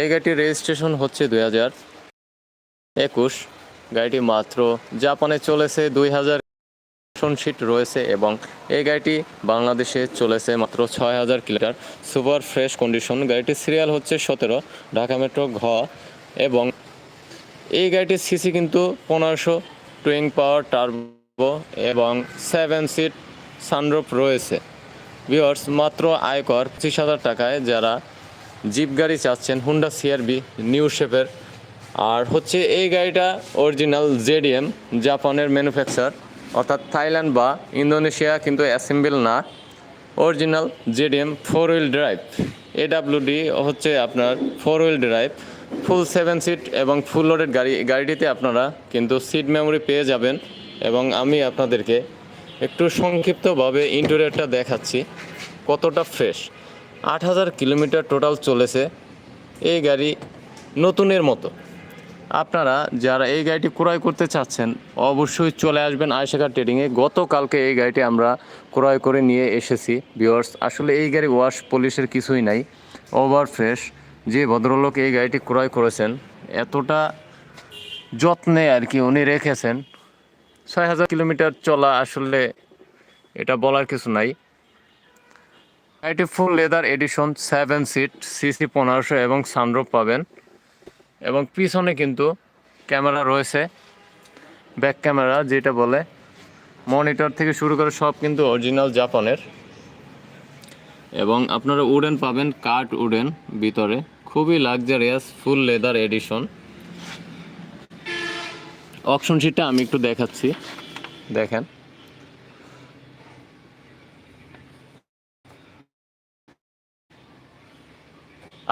এই গাড়িটির রেজিস্ট্রেশন হচ্ছে দুই হাজার একুশ। গাড়িটি মাত্র জাপানে চলেছে দুই হাজার সিট রয়েছে এবং এই গাড়িটি বাংলাদেশে চলেছে মাত্র ছয় হাজার কিলোমিটার। Super fresh condition. গাড়িটির সিরিয়াল হচ্ছে সতেরো, ঢাকা মেট্রো ঘ এবং এই গাড়িটির সিসি কিন্তু পনেরোশো টুইং পাওয়ার টার্বো এবং সেভেন সিট সানরুফ রয়েছে। ভিওর্স মাত্র আয়কর পঁচিশ হাজার টাকায় যারা জিপ গাড়ি চাচ্ছেন হুন্ডা সিআরবি নিউ শেপের আর হচ্ছে এই গাড়িটা অরিজিনাল জেডিএম জাপানের ম্যানুফ্যাকচার অর্থাৎ থাইল্যান্ড বা ইন্দোনেশিয়া, কিন্তু অ্যাসেম্বল না। Original JDM four wheel drive AWD হচ্ছে আপনার four wheel drive full seven seat এবং ফুল লোডেড গাড়ি। গাড়িটিতে আপনারা কিন্তু সিট মেমোরি পেয়ে যাবেন এবং আমি আপনাদেরকে একটু সংক্ষিপ্তভাবে ইন্টেরিয়রটা দেখাচ্ছি, কতটা ফ্রেশ আট হাজার কিলোমিটার টোটাল চলেছে এই গাড়ি নতুনের মতো। আপনারা যারা এই গাড়িটি ক্রয় করতে চাচ্ছেন, অবশ্যই চলে আসবেন আয়সাকার ট্রেডিংয়ে। গতকালকে এই গাড়িটি আমরা ক্রয় করে নিয়ে এসেছি বিয়ার্স আসলে এই গাড়ি ওয়াশ পলিশের কিছুই নাই ওভার ফ্রেশ যে ভদ্রলোক এই গাড়িটি ক্রয় করেছেন, এতটা যত্নে আর কি উনি রেখেছেন। ছয় হাজার কিলোমিটার চলা আসলে এটা বলার কিছু নাই। গাড়িটি full leather edition seven seat, CC পনেরোশো এবং সানরুফ পাবেন। এবং পিছনে কিন্তু ক্যামেরা রয়েছে, ব্যাক ক্যামেরা যেটা বলে, মনিটর থেকে শুরু করে সব কিন্তু অরিজিনাল জাপানের। এবং আপনারা উডেন পাবেন, কাঠ উডেন ভিতরে। খুবই luxurious full leather edition. Option শিটটা আমি একটু দেখাচ্ছি। দেখেন।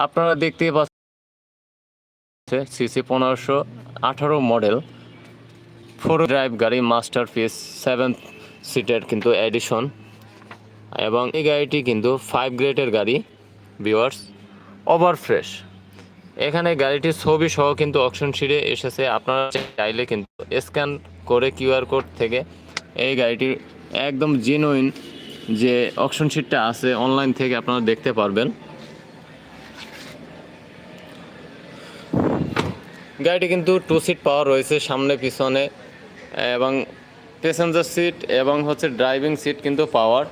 আপনারা দেখতেই পাচ্ছেন সিসি পনেরোশো আঠারো মডেল ফোর ড্রাইভ গাড়ি মাস্টার পিস সেভেন সিটের কিন্তু এডিশন এবং এই গাড়িটি কিন্তু ফাইভ গ্রেডের গাড়ি ভিওয়ার্স ওভার ফ্রেশ এখানে গাড়িটির ছবি সহ কিন্তু অপশন শিটে এসেছে, আপনারা চাইলে কিন্তু স্ক্যান করে কিউআর কোড থেকে এই গাড়িটির একদম জেনুইন যে অপশন শিটটা আছে অনলাইন থেকে আপনারা দেখতে পারবেন। গাড়িটি কিন্তু টু সিট পাওয়ার রয়েছে সামনে, পিছনে, এবং প্যাসেঞ্জার সিট এবং হচ্ছে ড্রাইভিং সিট কিন্তু পাওয়ার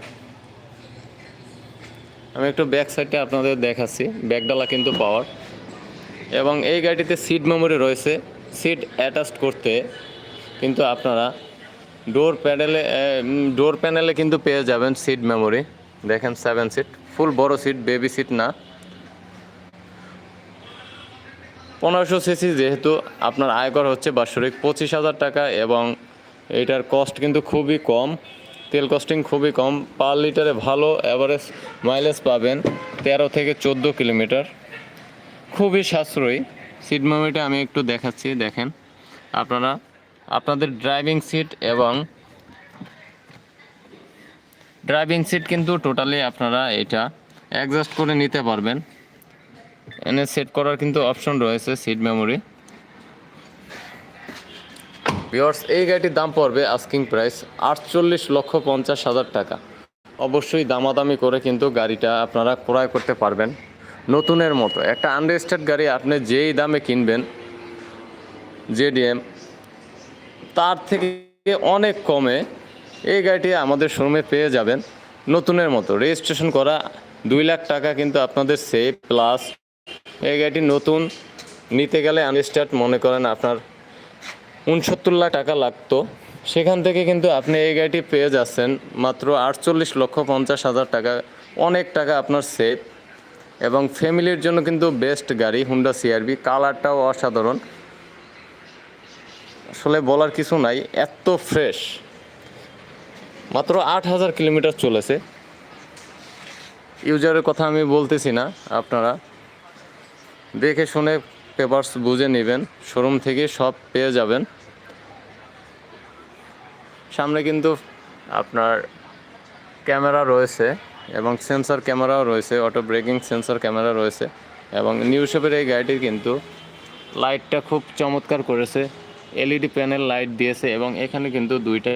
আমি একটু ব্যাক সাইডটা আপনাদের দেখাচ্ছি ব্যাকডালা কিন্তু পাওয়ার এবং এই গাড়িটিতে সিট মেমোরি রয়েছে সিট অ্যাটাচড করতে কিন্তু আপনারা ডোর প্যানেলে ডোর প্যানেলে কিন্তু পেয়ে যাবেন সিট মেমোরি দেখেন সেভেন সিট ফুল বড় সিট বেবি সিট না। পনেরোশো সিসি যেহেতু আপনার আয়কর হচ্ছে বাৎসরিক পঁচিশ হাজার টাকা এবং এটার কস্ট কিন্তু খুবই কম, তেল কস্টিং খুবই কম। পার লিটারে ভালো অ্যাভারেজ মাইলেজ পাবেন তেরো থেকে চোদ্দ কিলোমিটার। খুবই সাশ্রয়ী। সিট মেমোরিটা আমি একটু দেখাচ্ছি, দেখেন। আপনারা, আপনাদের ড্রাইভিং সিট এবং ড্রাইভিং সিট কিন্তু টোটালি আপনারা এটা অ্যাডজাস্ট করে নিতে পারবেন। এনে সেট করার কিন্তু অপশন রয়েছে সিট মেমোরি ভিওর্স এই গাড়িটির দাম পড়বে আস্কিং প্রাইস আটচল্লিশ লক্ষ পঞ্চাশ হাজার টাকা। অবশ্যই দামাদামি করে কিন্তু গাড়িটা আপনারা ক্রয় করতে পারবেন নতুনের মতো। একটা আনরেজিস্টার্ড গাড়ি আপনি যেই দামে কিনবেন জেডিএম তার থেকে অনেক কমে এই গাড়িটি আমাদের শোরুমে পেয়ে যাবেন নতুনের মতো। রেজিস্ট্রেশন করা দুই লাখ টাকা কিন্তু আপনাদের সেভ প্লাস এই গাড়িটি নতুন, নিতে গেলে আনস্টার্ট মনে করেন আপনার উনসত্তর লাখ টাকা লাগতো। সেখান থেকে কিন্তু আপনি এই গাড়িটি পেয়ে যাচ্ছেন মাত্র আটচল্লিশ লক্ষ পঞ্চাশ হাজার টাকা, অনেক টাকা আপনার সেফ এবং ফ্যামিলির জন্য কিন্তু বেস্ট গাড়ি হুন্ডা সিআরবি কালারটাও অসাধারণ। আসলে বলার কিছু নাই, এত ফ্রেশ মাত্র আট হাজার কিলোমিটার চলেছে। ইউজারের কথা আমি বলতেছি না, আপনারা। দেখে শুনে পেপারস বুঝে নেবেন শোরুম থেকে সব পেয়ে যাবেন। সামনে কিন্তু আপনার ক্যামেরা রয়েছে এবং সেন্সর ক্যামেরাও রয়েছে অটো ব্রেকিং সেন্সর ক্যামেরা রয়েছে এবং নিউ শেপের এই গাড়িটির কিন্তু লাইটটা খুব চমৎকার করেছে এলইডি প্যানেল লাইট দিয়েছে এবং এখানে কিন্তু দুইটা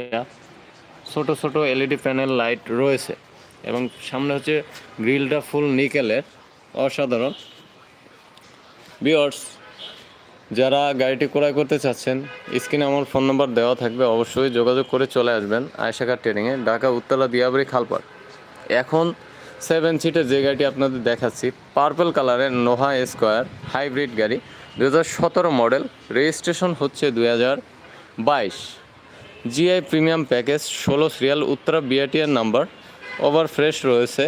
ছোট ছোট এলইডি প্যানেল লাইট রয়েছে এবং সামনে হচ্ছে গ্রিলটা ফুল নিকেলের অসাধারণ। বিয়ার্স যারা গাড়িটি ক্রয় করতে চাচ্ছেন, স্ক্রিনে আমার ফোন নাম্বার দেওয়া থাকবে, অবশ্যই যোগাযোগ করে চলে আসবেন আয়সাকার ট্রেনিংয়ে ঢাকা উত্তলা দিয়াবাড়ি খালপাড়। এখন সেভেন সিটের যে গাড়িটি আপনাদের দেখাচ্ছি পার্পল কালারের নোহা স্কোয়ার হাইব্রিড গাড়ি দু সতেরো মডেল রেজিস্ট্রেশন হচ্ছে দুই হাজার বাইশ জিআই প্রিমিয়াম প্যাকেজ ষোলো সিরিয়াল উত্তরা বিআরটিআর নাম্বার ওভার ফ্রেশ রয়েছে।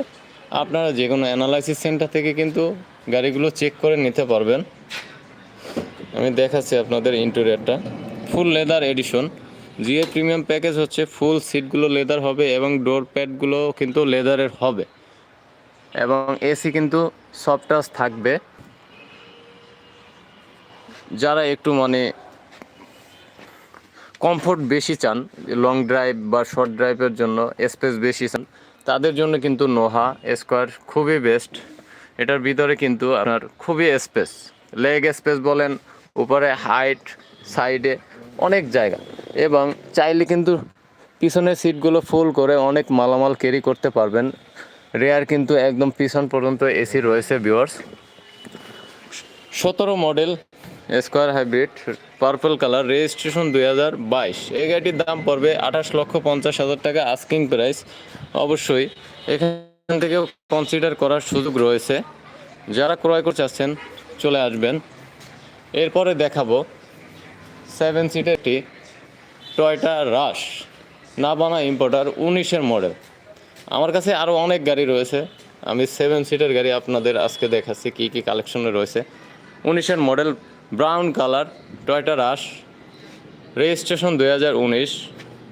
আপনারা যে কোনো অ্যানালাইসিস সেন্টার থেকে কিন্তু গাড়িগুলো চেক করে নিতে পারবেন। আমি দেখাচ্ছি আপনাদের ইন্টেরিয়রটা full leather edition GA premium package হচ্ছে ফুল সিটগুলো লেদার হবে এবং ডোর প্যাডগুলো কিন্তু লেদারের হবে। এবং এসি কিন্তু সফট টাচ থাকবে। যারা একটু মানে কমফোর্ট বেশি চান লং ড্রাইভ বা শর্ট ড্রাইভের জন্য স্পেস বেশি চান, তাদের জন্য কিন্তু নোহা স্কোয়ার খুবই বেস্ট এটার ভিতরে কিন্তু আপনার খুবই স্পেস লেগ স্পেস বলেন, উপরে হাইট সাইডে অনেক জায়গা। এবং চাইলে কিন্তু পিছনের সিটগুলো ফুল করে অনেক মালামাল ক্যারি করতে পারবেন। রেয়ার কিন্তু একদম পিছন পর্যন্ত এসি রয়েছে ভিউয়ার্স সতেরো model square hybrid purple colour registration দুই হাজার বাইশ। এই গাড়িটির দাম পড়বে আঠাশ লক্ষ পঞ্চাশ হাজার টাকা আস্কিং প্রাইস অবশ্যই এখান থেকেও কনসিডার করার সুযোগ রয়েছে। যারা ক্রয় করতে চাচ্ছেন, চলে আসবেন। এরপরে দেখাবো সেভেন সিটেরটি টয়টা রাশ নাবানা ইম্পোর্টার উনিশের মডেল আমার কাছে আরও অনেক গাড়ি রয়েছে। আমি সেভেন সিটের গাড়ি আপনাদের আজকে দেখাচ্ছি, কী কী কালেকশনে রয়েছে। উনিশের model brown colour Toyota Rush registration দুই হাজার উনিশ।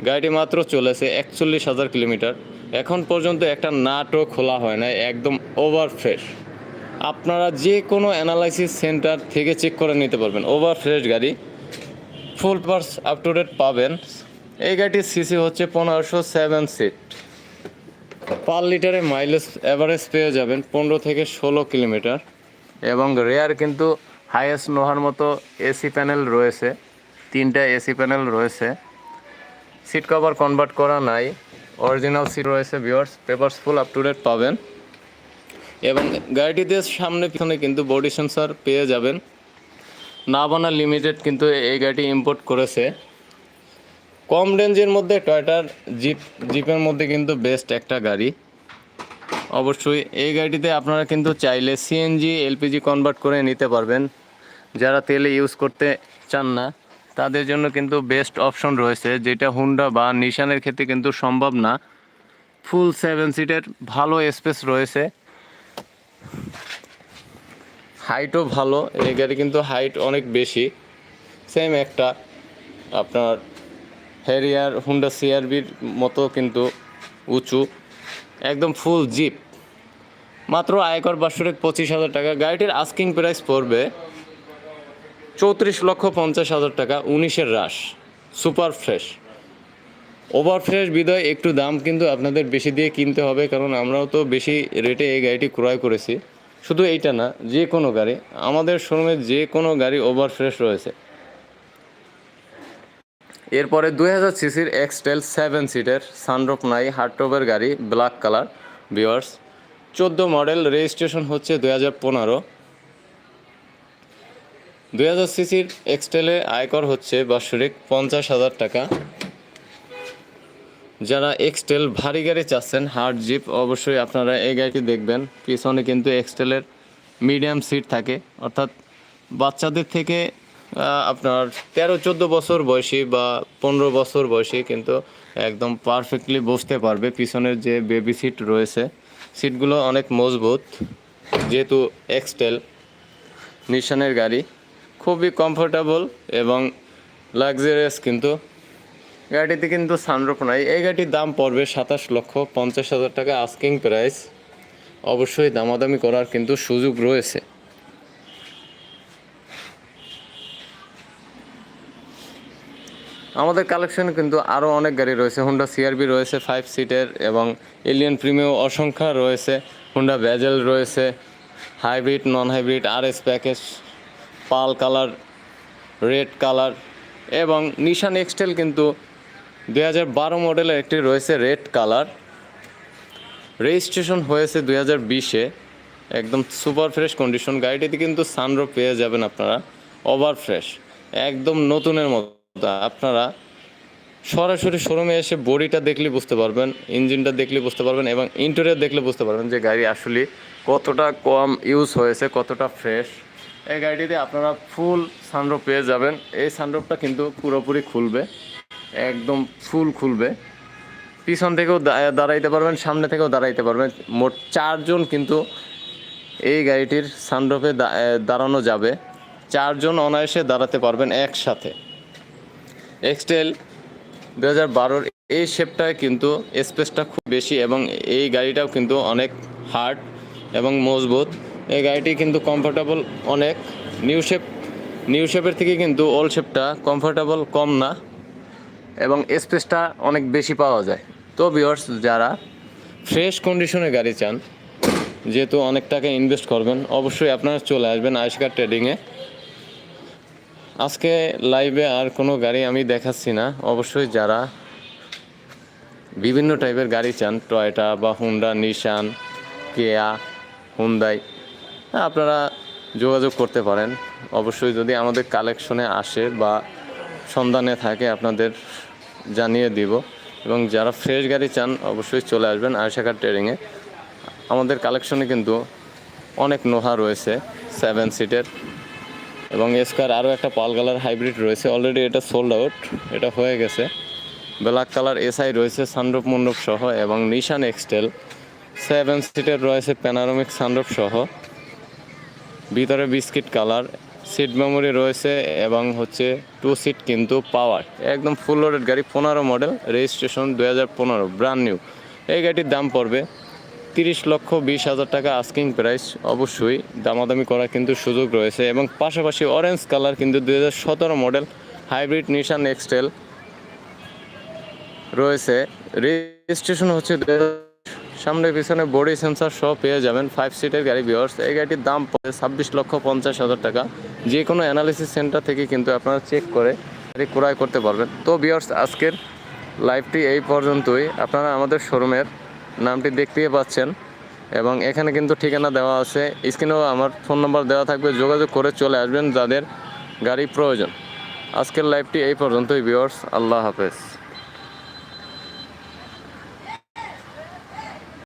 গাড়িটি মাত্র চলেছে একচল্লিশ হাজার কিলোমিটার। এখন পর্যন্ত একটা নাটও খোলা হয় না একদম ওভার ফ্রেশ আপনারা যে কোনো অ্যানালাইসিস সেন্টার থেকে চেক করে নিতে পারবেন। ওভার ফ্রেশ গাড়ি full papers up to date পাবেন। এই গাড়িটির সিসি হচ্ছে পনেরোশো সেভেন সিট পার লিটারে মাইলেজ অ্যাভারেজ পেয়ে যাবেন পনেরো থেকে ষোলো কিলোমিটার। এবং রেয়ার কিন্তু হাইয়েস্ট নোহার মতো এসি প্যানেল রয়েছে। তিনটা এসি প্যানেল রয়েছে। সিট কভার কনভার্ট করা নাই। অরিজিনাল সিট রয়েছে viewers papers full up to date পাবেন। এবং গাড়িটিতে সামনে পিছনে কিন্তু বডি সেন্সার পেয়ে যাবেন। না নাবানা লিমিটেড কিন্তু এই গাড়িটি ইম্পোর্ট করেছে। কম রেঞ্জের মধ্যে টয়টার জিপ জিপের মধ্যে কিন্তু বেস্ট একটা গাড়ি। অবশ্যই এই গাড়িটিতে আপনারা কিন্তু চাইলে সিএনজি এলপিজি কনভার্ট করে নিতে পারবেন। যারা তেলে ইউজ করতে চান না তাদের জন্য কিন্তু বেস্ট অপশন রয়েছে, যেটা হুন্ডা বা নিশানের ক্ষেত্রে কিন্তু সম্ভব না। ফুল সেভেন সিটের ভালো স্পেস রয়েছে। হাইটও ভালো, এই গাড়ি কিন্তু হাইট অনেক বেশি। সেম একটা আপনার হ্যারিয়ার হুন্ডা সিআরবির মতো কিন্তু উঁচু, একদম ফুল জিপ মাত্র আয়কর বাৎসরিক পঁচিশ হাজার টাকা। গাড়িটির আস্কিং প্রাইস পড়বে চৌত্রিশ লক্ষ পঞ্চাশ হাজার টাকা, উনিশের Rush super fresh. Over fresh বিদয়, একটু দাম কিন্তু আপনাদের বেশি দিয়ে কিনতে হবে, কারণ আমরাও তো বেশি রেটে এই গাড়িটি ক্রয় করেছি। শুধু এইটা না, যে কোনো গাড়ি, আমাদের শোরুমে যে কোনো গাড়ি ওভার ফ্রেশ রয়েছে। এরপরে দুই হাজার সিসির এক্সটেল সেভেন সিটের সানরুফ নাই হার্টটোভের গাড়ি, ব্ল্যাক কালার বিয়ার্স চোদ্দ মডেল রেজিস্ট্রেশন হচ্ছে দুই হাজার পনেরো। দুই হাজার সিসির এক্সটেলে আয়কর হচ্ছে বাৎসরিক পঞ্চাশ হাজার টাকা। যারা এক্সটেল ভারী গাড়ি চাচ্ছেন, হার্ড জিপ, অবশ্যই আপনারা এই গাড়িটি দেখবেন। পিছনে কিন্তু এক্সটেলের মিডিয়াম সিট থাকে। অর্থাৎ বাচ্চাদের থেকে আপনার তেরো, চোদ্দ বছর বয়সী বা পনেরো বছর বয়সী কিন্তু একদম পারফেক্টলি বসতে পারবে। পিছনের যে বেবি সিট রয়েছে, সিটগুলো অনেক মজবুত। যেহেতু এক্সটেল, নিশানের গাড়ি। খুবই কমফোর্টেবল এবং লাক্সারিয়াস কিন্তু। গাড়িতে কিন্তু সানরুফ নাই। এই গাড়ির দাম পড়বে সাতাশ লক্ষ পঞ্চাশ হাজার টাকা আস্কিং প্রাইস অবশ্যই দামাদামি করার কিন্তু সুযোগ রয়েছে। আমাদের কালেকশনে কিন্তু আরও অনেক গাড়ি রয়েছে। হুন্ডা সিআরবি রয়েছে ফাইভ সিটের এবং এলিয়ন প্রিমিও অসংখ্য রয়েছে। হুন্ডা ব্যাজেল রয়েছে। হাইব্রিড নন হাইব্রিড আর S package pearl colour, red colour এবং নিশান এক্সটেল কিন্তু দুই হাজার বারো মডেলের একটি রয়েছে রেড কালার। রেজিস্ট্রেশন হয়েছে দুই হাজার বিশে। একদম সুপার ফ্রেশ কন্ডিশন। গাড়িটিতে কিন্তু সানরো পেয়ে যাবেন আপনারা। Over fresh. একদম নতুনের মতো। আপনারা সরাসরি শোরুমে এসে বডিটা দেখলে বুঝতে পারবেন, ইঞ্জিনটা দেখলে বুঝতে পারবেন এবং ইন্টেরিয়র দেখলে বুঝতে পারবেন যে গাড়ি আসলে কতটা কম ইউজ হয়েছে, কতটা ফ্রেশ এই গাড়িটিতে আপনারা ফুল সানরূপ পেয়ে যাবেন। এই সানরূপটা কিন্তু পুরোপুরি খুলবে। একদম ফুল খুলবে। পিছন থেকেও দাঁড়াইতে পারবেন, সামনে থেকেও দাঁড়াইতে পারবেন। মোট চারজন কিন্তু এই গাড়িটির সানরূপে দাঁড়ানো যাবে। চারজন অনায়াসে দাঁড়াতে পারবেন একসাথে। এক্সটেল দু হাজার বারোর এই শেপটায় কিন্তু স্পেসটা খুব বেশি এবং এই গাড়িটাও কিন্তু অনেক হার্ড এবং মজবুত। এই গাড়িটি কিন্তু কমফোর্টেবল অনেক। নিউ শেপ নিউ শেপের থেকে কিন্তু ওল্ড শেপটা কমফোর্টেবল কম না। এবং স্পেসটা অনেক বেশি পাওয়া যায়। তো ভিউয়ার্স যারা ফ্রেশ কন্ডিশনে গাড়ি চান, যেহেতু অনেক টাকা ইনভেস্ট করবেন, অবশ্যই আপনারা চলে আসবেন আইসকার ট্রেডিংয়ে আজকে লাইভে আর কোনো গাড়ি আমি দেখাচ্ছি না। অবশ্যই যারা বিভিন্ন টাইপের গাড়ি চান টয়টা বা হুন্ডা নিশান কেয়া হুন্দাই আপনারা যোগাযোগ করতে পারেন। অবশ্যই যদি আমাদের কালেকশনে আসে বা সন্ধানে থাকে, আপনাদের জানিয়ে দিব। এবং যারা ফ্রেশ গাড়ি চান, অবশ্যই চলে আসবেন আয়সাকার ট্রেডিংয়ে আমাদের কালেকশনে কিন্তু অনেক নোহা রয়েছে সেভেন সিটের এবং এসকার আরও একটা পাল কালার হাইব্রিড রয়েছে। অলরেডি এটা সোল্ড আউট এটা হয়ে গেছে। ব্ল্যাক কালার এসআই রয়েছে সানরূপ মণ্ডপ সহ এবং নিশান এক্সটেল সেভেন সিটের রয়েছে প্যানারোমিক সানরূপ সহ। ভিতরে বিস্কিট কালার সিট মেমোরি রয়েছে এবং হচ্ছে টু সিট কিন্তু পাওয়ার একদম ফুল লোডেড গাড়ি, পনেরো মডেল রেজিস্ট্রেশন দু হাজার পনেরো ব্র্যান্ড নিউ এই গাড়িটির দাম পড়বে তিরিশ লক্ষ বিশ হাজার টাকা আস্কিং প্রাইস অবশ্যই দামাদামি করার কিন্তু সুযোগ রয়েছে এবং পাশাপাশি অরেঞ্জ কালার কিন্তু দু হাজার সতেরো মডেল হাইব্রিড নিশান এক্সটেল রয়েছে। রেজিস্ট্রেশন হচ্ছে 2000 সামনে পিছনে বডি সেন্সার সহ পেয়ে যাবেন ফাইভ সিটের গাড়ি বিয়ার্স এই গাড়িটির দাম পড়ে ছাব্বিশ লক্ষ পঞ্চাশ হাজার টাকা। যে কোনো অ্যানালিসিস সেন্টার থেকে কিন্তু আপনারা চেক করে গাড়ি ক্রয় করতে পারবেন। তো বিয়ার্স আজকের লাইভটি এই পর্যন্তই। আপনারা আমাদের শোরুমের নামটি দেখতেই পাচ্ছেন এবং এখানে কিন্তু ঠিকানা দেওয়া আছে। স্ক্রিনেও আমার ফোন নম্বর দেওয়া থাকবে। যোগাযোগ করে চলে আসবেন যাদের গাড়ি প্রয়োজন। আজকের লাইভটি এই পর্যন্তই। বিয়ার্স আল্লাহ হাফেজ।